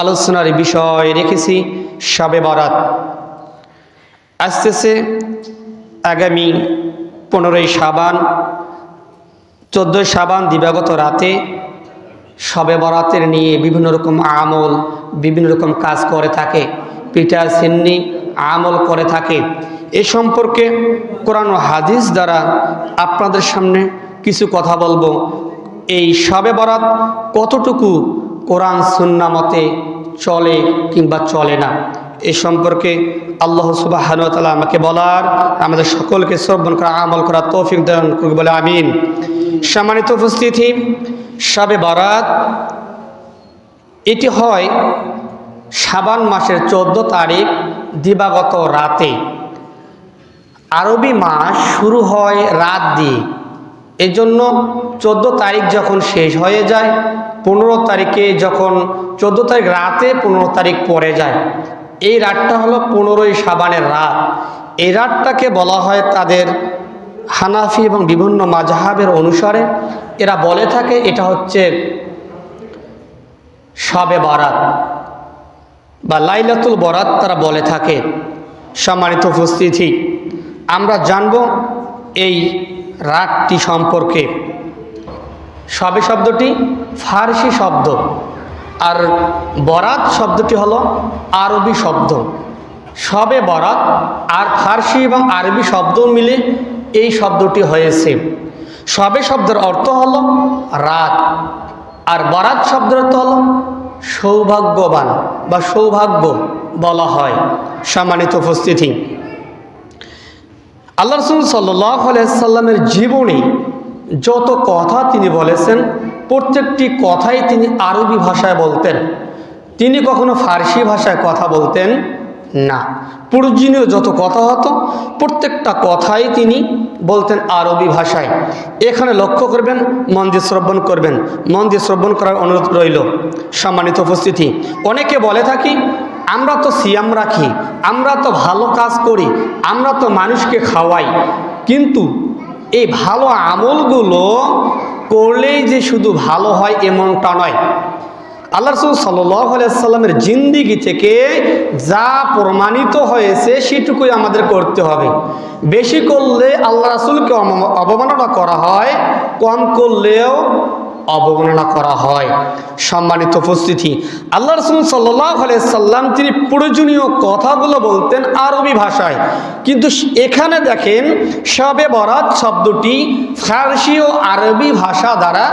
আলোচনার বিষয় রেখেছি শবে বরাত। আসতেছে আগামী পনেরোই সাবান চোদ্দোই সাবান দিবাগত রাতে শবে বরাতের নিয়ে বিভিন্ন রকম আমল, বিভিন্ন রকম কাজ করে থাকে। পিঠা সিন্নি আমল করে থাকে। এ সম্পর্কে কোরআন হাদিস দ্বারা আপনাদের সামনে কিছু কথা বলব। এই শবে বরাত কতটুকু কোরআন সুন্না মতে চলে কিংবা চলে না। এ সম্পর্কে আল্লাহ সুবাহ আমাকে বলার, আমাদের সকলকে শ্রবণ করা, আমল করা তৌফিক দান করবে বলে আমিন। সম্মানিত উপস্থিতি, সাবে বরাত, এটি হয় সাবান মাসের চোদ্দ তারিখ দিবাগত রাতে। আরবি মাস শুরু হয় রাত দিয়ে। এজন্য চোদ্দ তারিখ যখন শেষ হয়ে যায়, পনেরো তারিখে যখন চোদ্দ তারিখ রাতে পনেরো তারিখ পড়ে যায়। এই রাতটা হলো পনেরোই সাবানের রাত। এই রাতটাকে বলা হয় তাদের হানাফি এবং বিভিন্ন মাজাহাবের অনুসারে এরা বলে থাকে এটা হচ্ছে শবে বরাত বা লাইলাতুল বরাত তারা বলে থাকে। সম্মানিত উপস্থিতি, আমরা জানব এই রাতটি সম্পর্কে। সবে শব্দটি ফার্সি শব্দ। আর বরাত শব্দটি হলো আরবি শব্দ। সবে বরাত আর ফার্সি এবং আরবি শব্দ মিলে এই শব্দটি হয়েছে। সবে শব্দের অর্থ হল রাত। আর বরাত শব্দের অর্থ হল সৌভাগ্যবান বা সৌভাগ্য বলা হয়। সম্মানিত উপস্থিতি। আল্লাহ রসুল সাল্লাহ সাল্লামের জীবনী যত কথা তিনি বলেছেন প্রত্যেকটি কথাই তিনি আরবি ভাষায় বলতেন। তিনি কখনো ফার্সি ভাষায় কথা বলতেন না। প্রয়োজনীয় যত কথা হতো, প্রত্যেকটা কথাই তিনি বলতেন আরবি ভাষায়। এখানে লক্ষ্য করবেন মন্দির শ্রবণ করবেন। মন্দির শ্রবণ করার অনুরোধ রইল। সম্মানিত উপস্থিতি, অনেকে বলে থাকি, আমরা তো সিয়াম রাখি, আমরা তো ভালো কাজ করি, আমরা তো মানুষকে খাওয়াই। কিন্তু এই ভালো আমলগুলো করলেই যে শুধু ভালো হয় এমনটা নয়। আল্লাহ রসুল সাল্লামের জিন্দিগি থেকে যা প্রমাণিত হয়েছে সেটুকুই আমাদের করতে হবে। বেশি করলে আল্লাহ রাসুলকে অবমাননা করা হয়, কম করলেও অবগণনা করা হয়। সম্মানিত উপস্থিতি, আল্লাহ রসুল সাল্লাহ সাল্লাম তিনি প্রয়োজনীয় কথাগুলো বলতেন আরবি ভাষায়। কিন্তু এখানে দেখেন সবে বরাত শব্দটি ফার্সি ও আরবি ভাষা দ্বারা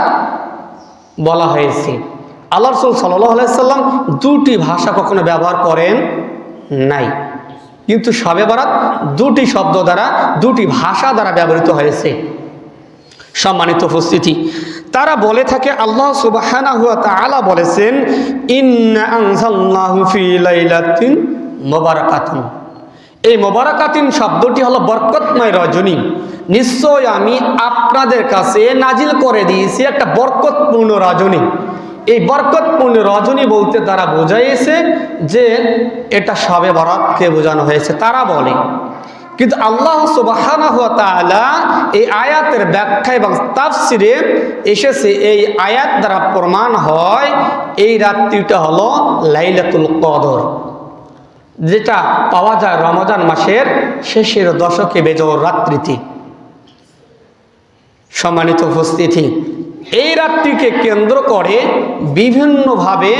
বলা হয়েছে। আল্লাহ রসুল সাল্লাহ সাল্লাম দুটি ভাষা কখনো ব্যবহার করেন নাই। কিন্তু সবে বরাত দুটি শব্দ দ্বারা, দুটি ভাষা দ্বারা ব্যবহৃত হয়েছে। সম্মানিত উপস্থিতি। তারা বলে থাকে, আল্লাহ সুবাহানা বলেছেন মুবারাকাতুন। এই মোবারকাতিন শব্দটি হলো বরকতময় রজনী। নিশ্চয় আমি আপনাদের কাছে নাজিল করে দিয়েছি একটা বরকতপূর্ণ রজনী। এই বরকতপূর্ণ রজনী বলতে তারা বোঝাইছে যে এটা সবে বরাতকে বোঝানো হয়েছে। তারা বলে কিন্তু আল্লাহ সুবাহানা এই আয়াতের ব্যাখ্যা এবং তাফসিরে এসেছে এই আয়াত দ্বারা প্রমাণ হয় এই রাত্রিটা হলো লাইলাতুল কদর, যেটা পাওয়া যায় রমজান মাসের শেষের দশকে বেজর রাত্রিতে। সম্মানিত উপস্থিতি, এই রাত্রিকে কেন্দ্র করে বিভিন্নভাবে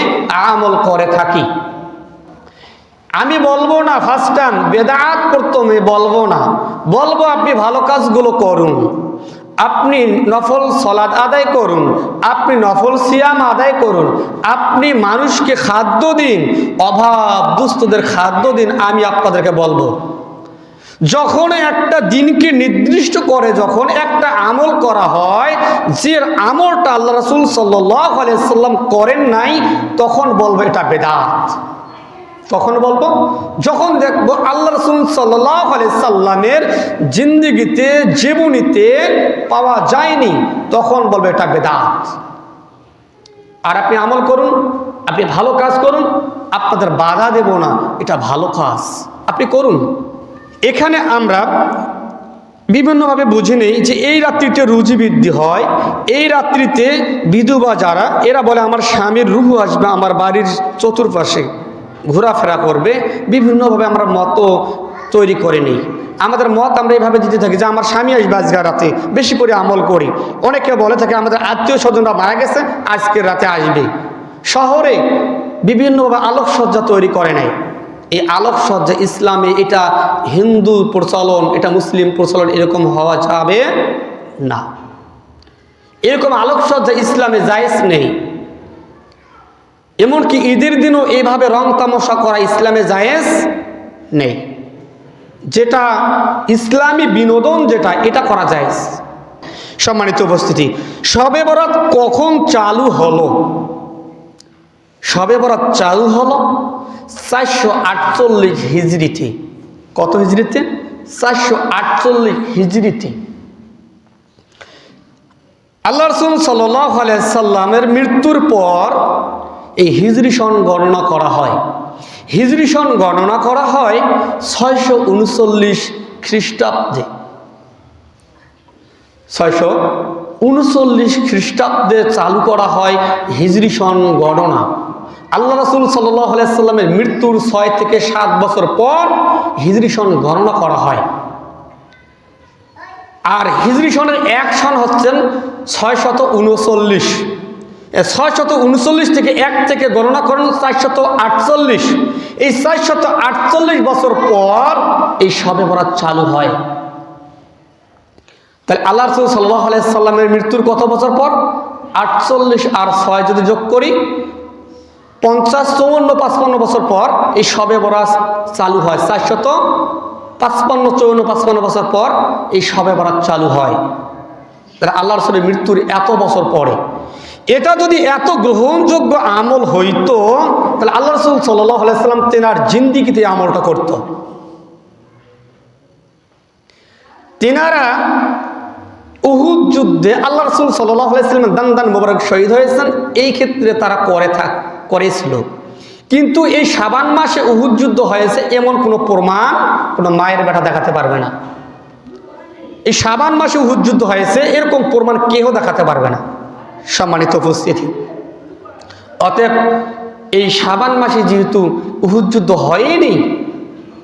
আমল করে থাকি। আমি বলব না ফার্স্ট টাইম বেদাত প্রথমে বলব না। বলব আপনি ভালো কাজগুলো করুন। আপনি নফল সলাদ আদায় করুন। আপনি নফল সিয়াম আদায় করুন। আপনি মানুষকে খাদ্য দিন, অভাব দুস্থদের খাদ্য দিন, আমি আপনাদেরকে বলব। যখন একটা দিনকে নির্দিষ্ট করে, যখন একটা আমল করা হয়, যে আমলটা আল্লাহ রসুল সাল্লাহ সাল্লাম করেন নাই, তখন বলব এটা বেদাত। তখন বলব, যখন দেখব আল্লাহ রসুল সাল্লাহ সাল্লামের জিন্দিগিতে, জীবনীতে পাওয়া যায়নি, তখন বলব এটা বেদাত। আর আপনি আমল করুন, আপনি ভালো কাজ করুন, আপনাদের বাধা দেব না, এটা ভালো কাজ। আপনি করুন। এখানে আমরা বিভিন্নভাবে বুঝে নেই যে এই রাত্রিতে রুজি বৃদ্ধি হয়, এই রাত্রিতে বিধবা যারা, এরা বলে আমার স্বামীর রুহু আসবে আমার বাড়ির চতুর্পাশে। ঘোরাফেরা করবে, বিভিন্নভাবে আমরা মত তৈরি করে নিই। আমাদের মত আমরা এইভাবে দিতে থাকি যে আমার স্বামী আসবে আজকের রাতে, বেশি করে আমল করি। অনেকে বলে থাকে আমাদের আত্মীয় স্বজনরা মারা গেছে আজকের রাতে আসবে। শহরে বিভিন্নভাবে আলোকসজ্জা তৈরি করে নেয় এই আলোকসজ্জা ইসলামে এটা হিন্দু প্রচলন, এটা মুসলিম প্রচলন এরকম হওয়া যাবে না। এরকম আলোকসজ্জা ইসলামে জায়েজ নেই। এমনকি ঈদের দিনও এইভাবে রং তামশা করা ইসলামে জায়েজ নেই। যেটা ইসলামী বিনোদন যেটা, এটা করা যায় সম্মানিত উপস্থিতি সবে বরাত কখন চালু হলো? সবে বরাত চালু হলো চারশো আটচল্লিশ হিজড়িতে। কত হিজড়িতে? চারশো আটচল্লিশ হিজড়িতে। আল্লাহ রসুল সাল্লামের মৃত্যুর পর এই হিজরি সন গণনা করা হয়। হিজরি সন গণনা করা হয় ছয়শো উনচল্লিশ খ্রিস্টাব্দে। ছয়শো উনচল্লিশ খ্রিস্টাব্দে চালু করা হয় হিজরি সন গণনা। আল্লাহ রসুল সাল্লামের মৃত্যুর ছয় থেকে সাত বছর পর হিজরি সন গণনা করা হয়। আর হিজরি সনের এক সন হচ্ছেন ছয় শত উনচল্লিশ। ছয় শত উনচল্লিশ থেকে এক থেকে গণনা করেন চারশত আটচল্লিশ। এই চারশত আটচল্লিশ বছর পর এই সবে বরাত চালু হয়। তাহলে আল্লাহ রসুল সাল্লাহ আলাইসাল্লামের মৃত্যুর কত বছর পর? আটচল্লিশ আর ছয় যদি যোগ করি, পঞ্চাশ চৌন্ন পাঁচপান্ন বছর পর এই সবে বরাত চালু হয়। চারশত পাঁচপান্ন চৌন্ন পাঁচপান্ন বছর পর এই সবে বরাত চালু হয়। তাহলে আল্লাহ রসুলের মৃত্যুর এত বছর পরে এটা যদি এত গ্রহণযোগ্য আমল হইতো, তাহলে আল্লাহ রসুল সাল্লাহ আলাইসাল্লাম তেনার জিন্দিগিতে আমলটা করত। তেনারা উহুদ যুদ্ধে আল্লাহ রসুল আলাইসাল্লামের দান দান মোবারক শহীদ হয়েছেন, এই ক্ষেত্রে তারা করে থাক, করেছিল। কিন্তু এই সাবান মাসে উহুদ যুদ্ধ হয়েছে, এমন কোনো প্রমাণ কোনো মায়ের বেটা দেখাতে পারবে না। এই সাবান মাসে উহুদ যুদ্ধ হয়েছে, এরকম প্রমাণ কেউ দেখাতে পারবে না। সম্মানিত উপস্থিতি। অতএব এই সাবান মাসে যেহেতু উহুদ যুদ্ধ হয়নি,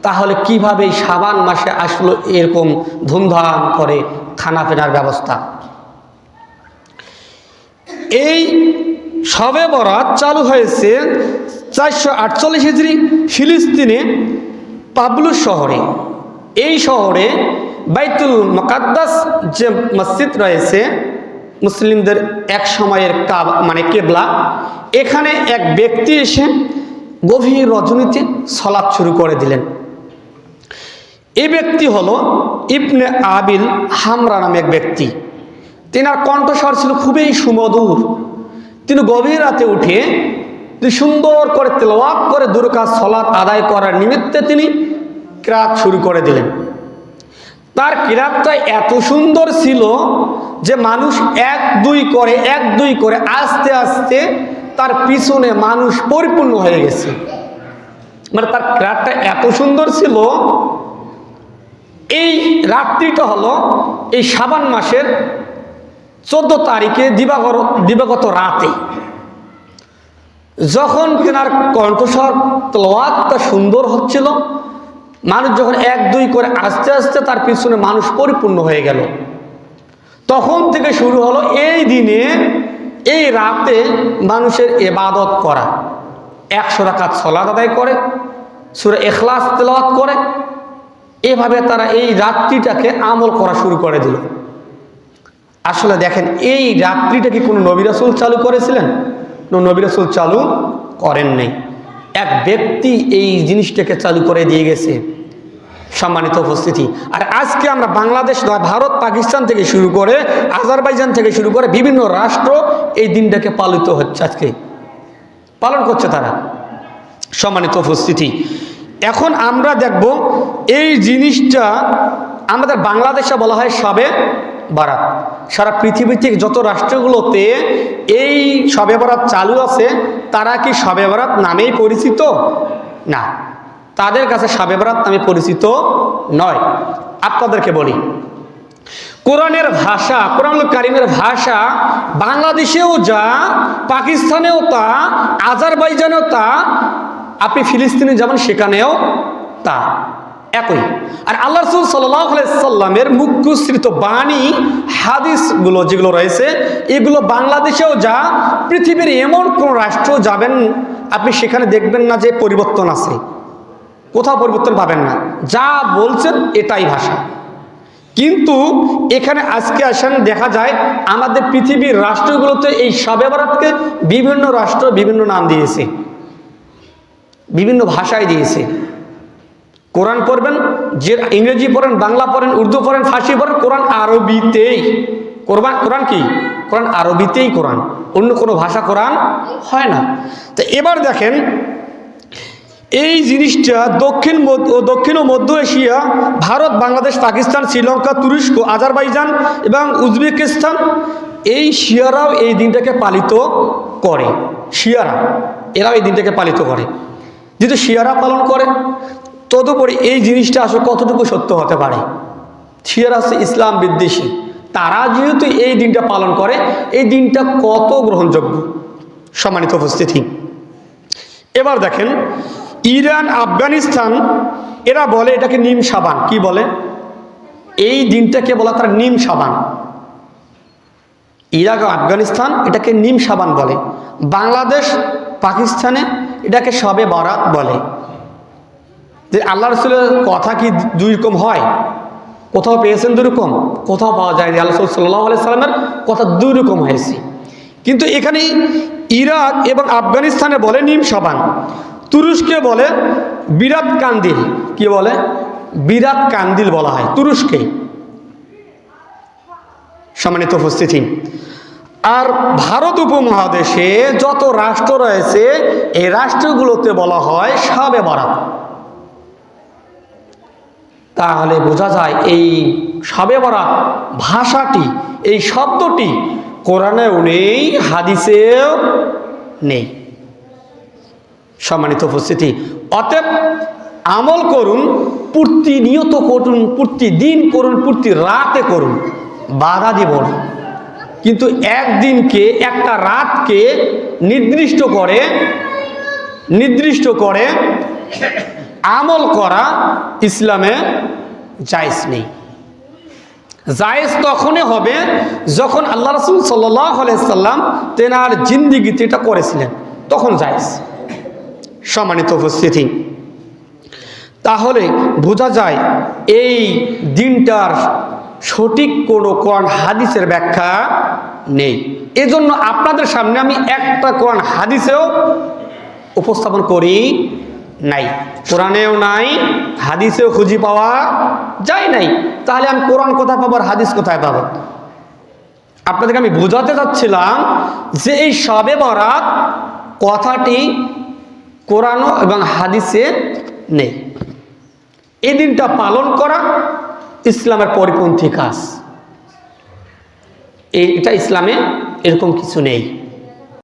তাহলে কীভাবে এই সাবান মাসে আসলো এরকম ধুমধাম করে খানা পেনার ব্যবস্থা? এই সবে বরাত চালু হয়েছে চারশো আটচল্লিশ হিজড়ি ফিলিস্তিনে পাবলুস শহরে। এই শহরে বাইতুল মকাদ্দাস যে মসজিদ রয়েছে মুসলিমদের এক সময়ের কাব মানে কেবলা। এখানে এক ব্যক্তি এসে গভীর রজনীতে সলাৎ শুরু করে দিলেন। এই ব্যক্তি হল ইবনে আবিল হামরা নামে এক ব্যক্তি। তেনার কণ্ঠস্বর ছিল খুবই সুমধুর। তিনি গভীর রাতে উঠে তিনি সুন্দর করে তেলওয়াক করে দুর্গা সলাৎ আদায় করার নিমিত্তে তিনি ক্রাত শুরু করে দিলেন। তার কিরাতটা এত সুন্দর ছিল যে মানুষ এক দুই করে, এক দুই করে, আস্তে আস্তে তার পিছনে মানুষ পরিপূর্ণ হয়ে গেছে। মানে তার ক্রাতটা এত সুন্দর ছিল, এই রাত্রিটা হলো এই সাবান মাসের চোদ্দ তারিখে দিবাগর, দিবাগত রাতে। যখন তেনার কণ্ঠস্বর তলোয়াতটা সুন্দর হচ্ছিল, মানুষ যখন এক দুই করে আস্তে আস্তে তার পিছনে মানুষ পরিপূর্ণ হয়ে গেল। তখন থেকে শুরু হলো এই দিনে, এই রাতে মানুষের এবাদত করা। একশো রাকাত সলাদ আদায় করে, সুরে এখলাস তেলাওয়াত করে। এভাবে তারা এই রাত্রিটাকে আমল করা শুরু করে দিল। আসলে দেখেন, এই রাত্রিটা কি কোনো নবিরাসুল চালু করেছিলেন? নবিরাসুল চালু করেন নাই। এক ব্যক্তি এই জিনিসটাকে চালু করে দিয়ে গেছে। সম্মানিত উপস্থিতি। আর আজকে আমরা বাংলাদেশ নয়, ভারত, পাকিস্তান থেকে শুরু করে আজারবাইজান থেকে শুরু করে বিভিন্ন রাষ্ট্র এই দিনটাকে পালিত হচ্ছে আজকে। পালন করছে তারা। সম্মানিত উপস্থিতি। এখন আমরা দেখব এই জিনিসটা আমাদের বাংলাদেশে বলা হয় সবে বারাত। সারা পৃথিবী থেকে যত রাষ্ট্রগুলোতে এই সবে বরাত চালু আছে, তারা কি সবে বরাত নামেই পরিচিত? না। তাদের কাছে সবে বরাত নামে পরিচিত নয়। আপনাদেরকে বলি, কোরআনের ভাষা কোরআন কারিমের ভাষা বাংলাদেশেও যা, পাকিস্তানেও তা, আজারবাইজানেও তা, আপনি ফিলিস্তিনে যাবেন সেখানেও তা। একই। আর আল্লাহ রসুল সাল্লামের মুখ্যসৃত বাণী, হাদিসগুলো যেগুলো রয়েছে, এগুলো বাংলাদেশেও যা, পৃথিবীর এমন কোন রাষ্ট্র যাবেন, আপনি সেখানে দেখবেন না যে পরিবর্তন আছে। কোথাও পরিবর্তন পাবেন না। যা বলছেন এটাই ভাষা। কিন্তু এখানে আজকে আসেন, দেখা যায় আমাদের পৃথিবীর রাষ্ট্রগুলোতে এই শবে বরাতকে বিভিন্ন রাষ্ট্র বিভিন্ন নাম দিয়েছে। বিভিন্ন ভাষায় দিয়েছে। কোরআন পড়বেন, যে ইংরেজি পড়েন, বাংলা পড়েন, উর্দু পড়েন, ফার্সি পড়েন, কোরআন আরবিতেই। কোরবান কোরআন কি? কোরআন আরবিতেই কোরআন। অন্য কোনো ভাষা কোরআন হয় না। তো এবার দেখেন এই জিনিসটা দক্ষিণ ও দক্ষিণ ও মধ্য এশিয়া, ভারত, বাংলাদেশ, পাকিস্তান, শ্রীলঙ্কা, তুরস্ক, আজারবাইজান এবং উজবেকিস্তান, এই শিয়ারাও এই দিনটাকে পালিত করে। শিয়ারা, এরাও এই দিনটাকে পালিত করে। যেহেতু শিয়ারা পালন করে, তদুপরি এই জিনিসটা আসলে কতটুকু সত্য হতে পারে? শিয়ারা হচ্ছে ইসলাম বিদ্বেষী। তারা যেহেতু এই দিনটা পালন করে, এই দিনটা কত গ্রহণযোগ্য? সম্মানিত উপস্থিতি। এবার দেখেন ইরান, আফগানিস্তান, এরা বলে এটাকে নিম সাবান। কি বলে? এই দিনটাকে বলা তার নিম সাবান। ইরাক ও আফগানিস্তান এটাকে নিম সাবান বলে। বাংলাদেশ, পাকিস্তানে এটাকে সবে বরাত বলে। যে আল্লাহ রসুলের কথা কি দুই রকম হয়? কোথাও পেয়েছেন দুই রকম কোথাও পাওয়া যায় আল্লাহ রসুল সাল্লাহ সাল্লামের কথা দুই রকম হয়েছে। কিন্তু এখানে ইরাক এবং আফগানিস্তানে বলে নিম সাবান। তুরস্কে বলে বিরাট কান্দিল। কি বলে? বিরাট কান্দিল বলা হয় তুরস্কে। সম্মানিত উপস্থিতি। আর ভারত উপমহাদেশে যত রাষ্ট্র রয়েছে, এই রাষ্ট্রগুলোতে বলা হয় সাবে বরাত তাহলে বোঝা যায় এই সাবে বরাত ভাষাটি, এই শব্দটি কোরআনেও নেই, হাদিসেও নেই। সম্মানিত উপস্থিতি। অতএব আমল করুন প্রতিনিয়ত করুন প্রতিদিন করুন, প্রতি রাতে করুন, বাধা দিব না। কিন্তু একদিনকে, একটা রাতকে নির্দিষ্ট করে নির্দিষ্ট করে আমল করা ইসলামে জায়জ নেই। জায়েজ তখনই হবে যখন আল্লাহ রসুল সাল্লাহ সাল্লাম তেনার জিন্দিগিতে এটা করেছিলেন। তখন জায়েজ। সম্মানিত উপস্থিতি। তাহলে বোঝা যায় এই দিনটার সঠিক কোনো কোরআন হাদিসের ব্যাখ্যা নেই। এজন্য আপনাদের সামনে আমি একটা কোরআন হাদিসেও উপস্থাপন করি নাই। কোরআনেও নাই, হাদিসেও খুঁজি পাওয়া যায় নাই। তাহলে আমি কোরআন কোথায় পাবো আর হাদিস কোথায় পাবো? আপনাদেরকে আমি বোঝাতে চাচ্ছিলাম যে এই সবে বরাত কথাটি কোরআন এবং হাদিসে নেই। এ দিনটা পালন করা ইসলামের পরিপন্থী কাজ। এটা ইসলামে এরকম কিছু নেই।